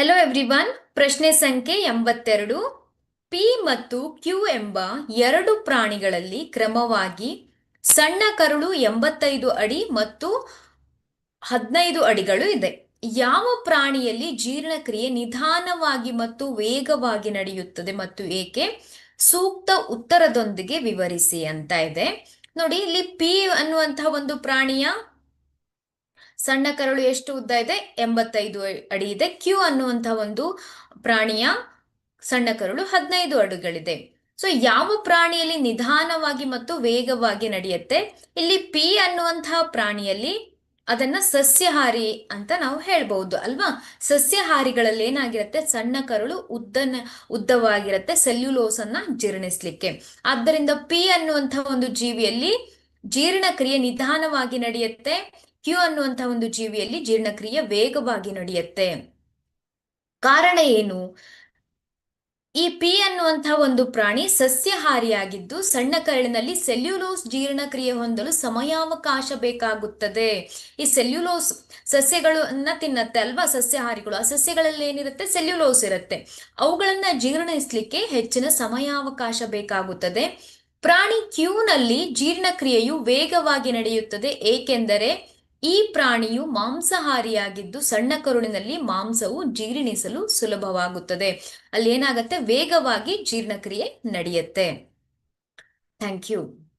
Hello everyone ಪ್ರಶ್ನೆ ಸಂಖ್ಯೆ ಎಂಬತ್ತೆರಡು. ಪಿ ಮತ್ತು ಕ್ಯೂ ಎಂಬ ಎರಡು ಪ್ರಾಣಿಗಳಲ್ಲಿ ಕ್ರಮವಾಗಿ ಸಣ್ಣ ಕರುಳು ಎಂಬತ್ತೈದು ಅಡಿ ಮತ್ತು ಹದಿನೈದು ಅಡಿಗಳು ಇದೆ. ಯಾವ ಪ್ರಾಣಿಯಲ್ಲಿ ಜೀರ್ಣಕ್ರಿಯೆ ನಿಧಾನವಾಗಿ ಮತ್ತು ವೇಗವಾಗಿ ನಡೆಯುತ್ತದೆ ಮತ್ತು ಏಕೆ? ಸೂಕ್ತ ಉತ್ತರದೊಂದಿಗೆ ವಿವರಿಸಿ ಅಂತ ಇದೆ. ನೋಡಿ, ಇಲ್ಲಿ ಪಿ ಅನ್ನುವಂತಹ ಒಂದು ಪ್ರಾಣಿಯ ಸಣ್ಣ ಕರಳು ಎಷ್ಟು ಉದ್ದ ಇದೆ? ಎಂಬತ್ತೈದು ಅಡಿ ಇದೆ. ಕ್ಯೂ ಅನ್ನುವಂತಹ ಒಂದು ಪ್ರಾಣಿಯ ಸಣ್ಣ ಕರಳು ಹದಿನೈದು ಅಡಿಗಳಿದೆ. ಸೊ ಯಾವ ಪ್ರಾಣಿಯಲ್ಲಿ ನಿಧಾನವಾಗಿ ಮತ್ತು ವೇಗವಾಗಿ ನಡೆಯುತ್ತೆ? ಇಲ್ಲಿ ಪಿ ಅನ್ನುವಂತಹ ಪ್ರಾಣಿಯಲ್ಲಿ ಅದನ್ನ ಸಸ್ಯಹಾರಿ ಅಂತ ನಾವು ಹೇಳ್ಬಹುದು, ಅಲ್ವಾ? ಸಸ್ಯಹಾರಿಗಳಲ್ಲಿ ಏನಾಗಿರುತ್ತೆ? ಸಣ್ಣ ಕರುಳು ಉದ್ದನ, ಉದ್ದವಾಗಿರುತ್ತೆ ಸೆಲ್ಯುಲೋಸ್ ಅನ್ನ ಜೀರ್ಣಿಸ್ಲಿಕ್ಕೆ. ಆದ್ದರಿಂದ ಪಿ ಅನ್ನುವಂತಹ ಒಂದು ಜೀವಿಯಲ್ಲಿ ಜೀರ್ಣಕ್ರಿಯೆ ನಿಧಾನವಾಗಿ ನಡೆಯುತ್ತೆ. ಕ್ಯೂ ಅನ್ನುವಂಥ ಒಂದು ಜೀವಿಯಲ್ಲಿ ಜೀರ್ಣಕ್ರಿಯೆ ವೇಗವಾಗಿ ನಡೆಯುತ್ತೆ. ಕಾರಣ ಏನು? ಈ ಪಿ ಅನ್ನುವಂತಹ ಒಂದು ಪ್ರಾಣಿ ಸಸ್ಯಹಾರಿಯಾಗಿದ್ದು ಸಣ್ಣ ಕರಳಿನಲ್ಲಿ ಸೆಲ್ಯುಲೋಸ್ ಜೀರ್ಣಕ್ರಿಯೆ ಹೊಂದಲು ಸಮಯಾವಕಾಶ ಬೇಕಾಗುತ್ತದೆ. ಈ ಸೆಲ್ಯುಲೋಸ್ ಸಸ್ಯಗಳನ್ನ ತಿನ್ನತ್ತೆ ಅಲ್ವಾ? ಸಸ್ಯಹಾರಿಗಳು. ಆ ಸಸ್ಯಗಳಲ್ಲಿ ಏನಿರುತ್ತೆ? ಸೆಲ್ಯುಲೋಸ್ ಇರುತ್ತೆ. ಅವುಗಳನ್ನ ಜೀರ್ಣಿಸ್ಲಿಕ್ಕೆ ಹೆಚ್ಚಿನ ಸಮಯಾವಕಾಶ ಬೇಕಾಗುತ್ತದೆ. ಪ್ರಾಣಿ ಕ್ಯೂನಲ್ಲಿ ಜೀರ್ಣಕ್ರಿಯೆಯು ವೇಗವಾಗಿ ನಡೆಯುತ್ತದೆ. ಏಕೆಂದರೆ ಈ ಪ್ರಾಣಿಯು ಮಾಂಸಾಹಾರಿಯಾಗಿದ್ದು ಸಣ್ಣ ಕರುಳಿನಲ್ಲಿ ಮಾಂಸವು ಜೀರ್ಣಿಸಲು ಸುಲಭವಾಗುತ್ತದೆ. ಅಲ್ಲಿ ಏನಾಗುತ್ತೆ? ವೇಗವಾಗಿ ಜೀರ್ಣಕ್ರಿಯೆ ನಡೆಯುತ್ತೆ. Thank you